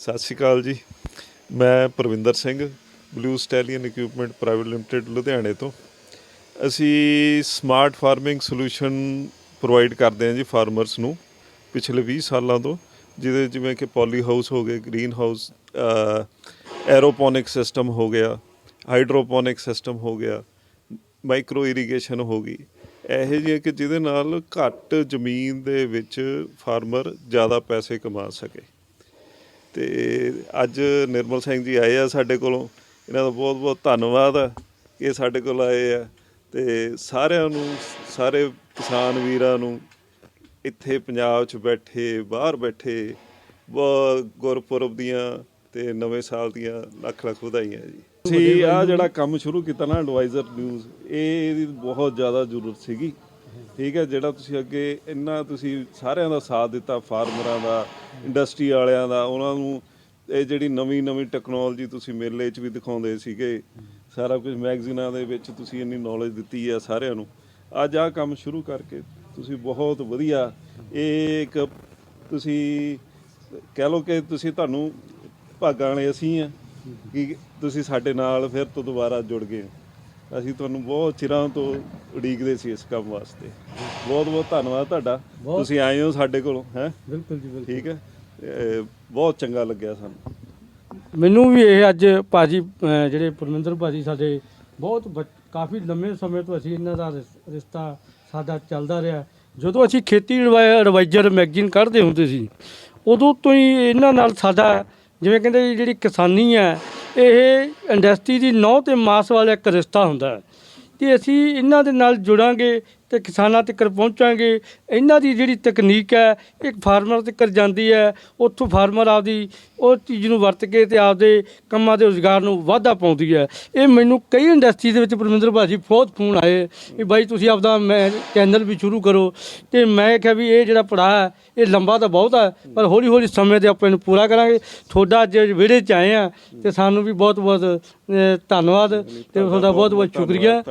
ਸਤਿ ਸ਼੍ਰੀ ਅਕਾਲ ਜੀ। ਮੈਂ Parvinder Singh blue stallion equipment private limited ਲੁਧਿਆਣੇ ਤੋਂ। ਅਸੀਂ ਸਮਾਰਟ ਫਾਰਮਿੰਗ ਸੋਲੂਸ਼ਨ ਪ੍ਰੋਵਾਈਡ ਕਰਦੇ ਹਾਂ ਜੀ ਫਾਰਮਰਸ ਨੂੰ ਪਿਛਲੇ 20 ਸਾਲਾਂ ਤੋਂ, ਜਿਹਦੇ ਜਿਵੇਂ ਕਿ ਪੋਲੀ ਹਾਊਸ ਹੋ ਗਏ ਗ੍ਰੀਨ ਹਾਊਸ ਐਰੋਪੋਨਿਕ ਸਿਸਟਮ ਹੋ ਗਿਆ ਹਾਈਡਰੋਪੋਨਿਕ ਸਿਸਟਮ ਹੋ ਗਿਆ ਮਾਈਕਰੋ ਇਰੀਗੇਸ਼ਨ ਹੋ ਗਈ। ਇਹੋ ਜਿਹੇ ਕਿ ਜਿਹਦੇ ਨਾਲ ਘੱਟ ਜ਼ਮੀਨ ਦੇ ਵਿੱਚ ਫਾਰਮਰ ਜ਼ਿਆਦਾ ਪੈਸੇ ਕਮਾ ਸਕੇ। ਤੇ ਅੱਜ ਨਿਰਮਲ ਸਿੰਘ ਜੀ ਆਏ ਆ ਸਾਡੇ ਕੋਲੋਂ। ਇਹਨਾਂ ਦਾ ਬਹੁਤ ਬਹੁਤ ਧੰਨਵਾਦ ਆ ਕਿ ਇਹ ਸਾਡੇ ਕੋਲ ਆਏ ਆ। ਤੇ ਸਾਰਿਆਂ ਨੂੰ, ਸਾਰੇ ਕਿਸਾਨ ਵੀਰਾਂ ਨੂੰ ਇੱਥੇ ਪੰਜਾਬ 'ਚ ਬੈਠੇ, ਬਾਹਰ ਬੈਠੇ ਬ- ਗੁਰਪੁਰਬ ਦੀਆਂ ਤੇ ਨਵੇਂ ਸਾਲ ਦੀਆਂ ਲੱਖ ਲੱਖ ਵਧਾਈਆਂ ਜੀ। ਅਸੀਂ ਆ ਜਿਹੜਾ ਕੰਮ ਸ਼ੁਰੂ ਕੀਤਾ ਨਾ ਐਡਵਾਈਜ਼ਰ ਨਿਊਜ਼, ਇਹ ਇਹਦੀ ਬਹੁਤ ਜ਼ਿਆਦਾ ਜ਼ਰੂਰਤ ਸੀਗੀ। ਠੀਕ ਹੈ, ਜਿਹੜਾ ਤੁਸੀਂ ਅੱਗੇ ਇੰਨਾ ਤੁਸੀਂ ਸਾਰਿਆਂ ਦਾ ਸਾਥ ਦਿੱਤਾ, ਫਾਰਮਰਾਂ ਦਾ, ਇੰਡਸਟਰੀ ਵਾਲਿਆਂ ਦਾ, ਉਹਨਾਂ ਨੂੰ ਇਹ ਜਿਹੜੀ ਨਵੀਂ ਨਵੀਂ ਟੈਕਨੋਲੋਜੀ ਤੁਸੀਂ ਮੇਲੇ 'ਚ ਵੀ ਦਿਖਾਉਂਦੇ ਸੀਗੇ, ਸਾਰਾ ਕੁਝ ਮੈਗਜ਼ੀਨਾਂ ਦੇ ਵਿੱਚ ਤੁਸੀਂ ਇੰਨੀ ਨੌਲੇਜ ਦਿੱਤੀ ਆ ਸਾਰਿਆਂ ਨੂੰ। ਅੱਜ ਆਹ ਕੰਮ ਸ਼ੁਰੂ ਕਰਕੇ ਤੁਸੀਂ ਬਹੁਤ ਵਧੀਆ ਇਹ ਇੱਕ ਤੁਸੀਂ ਕਹਿ ਲਓ ਕਿ ਤੁਸੀਂ ਤੁਹਾਨੂੰ ਭਾਗਾਂ ਵਾਲੇ ਅਸੀਂ ਆ, ਕਿ ਤੁਸੀਂ ਸਾਡੇ ਨਾਲ ਫਿਰ ਤੋਂ ਦੁਬਾਰਾ ਜੁੜ ਗਏ ਅਸੀਂ ਤੁਹਾਨੂੰ ਬਹੁਤ ਚਿਰਾਂ ਤੋਂ ਉਡੀਕਦੇ ਸੀ ਇਸ ਕੰਮ ਵਾਸਤੇ। ਬਹੁਤ ਬਹੁਤ ਧੰਨਵਾਦ ਤੁਹਾਡਾ। ਤੁਸੀਂ ਆਏ ਹੋ ਸਾਡੇ ਕੋਲੋਂ ਹੈ? ਬਿਲਕੁਲ ਜੀ ਬਿਲਕੁਲ। ਠੀਕ ਹੈ? ਬਹੁਤ ਚੰਗਾ ਲੱਗਿਆ ਸਾਨੂੰ। ਮੈਨੂੰ ਵੀ ਇਹ ਅੱਜ ਭਾਜੀ ਜਿਹੜੇ ਪਰਮਿੰਦਰ ਭਾਜੀ ਸਾਡੇ ਬਹੁਤ ਕਾਫੀ ਲੰਮੇ ਸਮੇਂ ਤੋਂ ਅਸੀਂ ਇਹਨਾਂ ਦਾ ਰਿਸ- ਰਿਸ਼ਤਾ ਸਾਡਾ ਚੱਲਦਾ ਰਿਹਾ। ਜਦੋਂ ਅਸੀਂ ਖੇਤੀ ਐਡਵਾਈਜ਼ਰ ਮੈਗਜ਼ੀਨ ਕੱਢਦੇ ਹੁੰਦੇ ਸੀ ਉਦੋਂ ਤੋਂ ਹੀ ਇਹਨਾਂ ਨਾਲ ਸਾਡਾ ਜਿਵੇਂ ਕਹਿੰਦੇ ਜਿਹੜੀ ਕਿਸਾਨੀ ਹੈ ਇਹ ਇੰਡਸਟਰੀ ਦੀ ਨੌ ਤੇ ਮਾਸ ਵਾਲਾ ਇੱਕ ਰਿਸ਼ਤਾ ਹੁੰਦਾ ਹੈ। ਤੇ ਅਸੀਂ ਇਹਨਾਂ ਦੇ ਨਾਲ ਜੁੜਾਂਗੇ ਤੇ ਕਿਸਾਨਾਂ ਤੱਕ ਪਹੁੰਚਾਂਗੇ। ਇਹਨਾਂ ਦੀ ਜਿਹੜੀ ਤਕਨੀਕ ਹੈ, ਇੱਕ ਫਾਰਮਰ ਤੱਕ ਜਾਂਦੀ ਹੈ। ਉੱਥੋਂ ਫਾਰਮਰ ਆਪਦੀ ਉਹ ਚੀਜ਼ ਨੂੰ ਵਰਤ ਕੇ ਤੇ ਆਪਦੇ ਕੰਮਾਂ ਦੇ ਰੁਜ਼ਗਾਰ ਨੂੰ ਵਾਧਾ ਪਾਉਂਦੀ ਹੈ। ਇਹ ਮੈਨੂੰ ਕਈ ਇੰਡਸਟਰੀ ਦੇ ਵਿੱਚ ਪਰਮਿੰਦਰ ਭਾਜੀ ਬਹੁਤ ਫੋਨ ਆਏ ਵੀ ਬਾਈ ਤੁਸੀਂ ਆਪਦਾ ਮੈਂ ਚੈਨਲ ਵੀ ਸ਼ੁਰੂ ਕਰੋ। ਤੇ ਮੈਂ ਕਿਹਾ ਵੀ ਇਹ ਜਿਹੜਾ ਪੜਾਅ ਹੈ, ਇਹ ਲੰਬਾ ਤਾਂ ਬਹੁਤ ਹੈ, ਪਰ ਹੌਲੀ ਹੌਲੀ ਸਮੇਂ 'ਤੇ ਆਪਾਂ ਇਹਨੂੰ ਪੂਰਾ ਕਰਾਂਗੇ। ਤੁਹਾਡਾ ਅੱਜ ਵਿਹੜੇ 'ਚ ਆਏ ਆ ਤੇ ਸਾਨੂੰ ਵੀ ਬਹੁਤ ਬਹੁਤ ਧੰਨਵਾਦ ਤੇ ਤੁਹਾਡਾ ਬਹੁਤ ਬਹੁਤ ਸ਼ੁਕਰੀਆ।